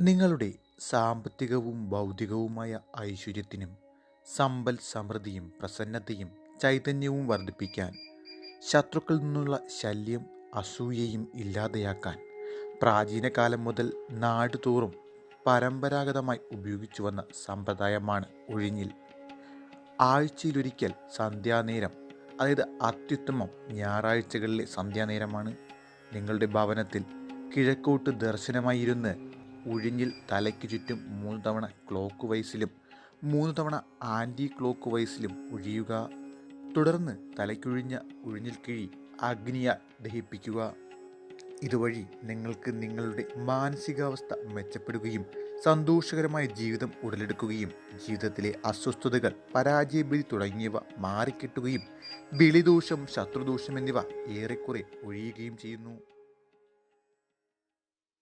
നിങ്ങളുടെ സാമ്പത്തികവും ബൗദ്ധികവുമായ ഐശ്വര്യത്തിനും സമ്പൽ സമൃദ്ധിയും പ്രസന്നതയും ചൈതന്യവും വർദ്ധിപ്പിക്കാൻ ശത്രുക്കളിൽ നിന്നുള്ള ശല്യം അസൂയയും ഇല്ലാതെയാക്കാൻ പ്രാചീന കാലം മുതൽ നാടുതോറും പരമ്പരാഗതമായി ഉപയോഗിച്ചു വന്ന സമ്പ്രദായമാണ് ഒഴിഞ്ഞിൽ. ആഴ്ചയിലൊരിക്കൽ സന്ധ്യാനേരം അതായത് അത്യുത്തമം ഞായറാഴ്ചകളിലെ സന്ധ്യാനേരമാണ് നിങ്ങളുടെ ഭവനത്തിൽ കിഴക്കോട്ട് ദർശനമായിരുന്ന് ഉഴിഞ്ഞിൽ തലയ്ക്ക് ചുറ്റും മൂന്ന് തവണ ക്ലോക്ക് വൈസിലും മൂന്ന് തവണ ആന്റി ക്ലോക്ക് വൈസിലും ഒഴിയുക തുടർന്ന് തലയ്ക്കൊഴിഞ്ഞ ഉഴിഞ്ഞിൽ കിഴി അഗ്നിയ ദഹിപ്പിക്കുക. ഇതുവഴി നിങ്ങൾക്ക് നിങ്ങളുടെ മാനസികാവസ്ഥ മെച്ചപ്പെടുകയും സന്തോഷകരമായ ജീവിതം ഉടലെടുക്കുകയും ജീവിതത്തിലെ അസ്വസ്ഥതകൾ പരാജയബിലി തുടങ്ങിയവ മാറിക്കിട്ടുകയും ബിളിദോഷം ശത്രുദോഷം എന്നിവ ഏറെക്കുറെ ഒഴിയുകയും ചെയ്യുന്നു.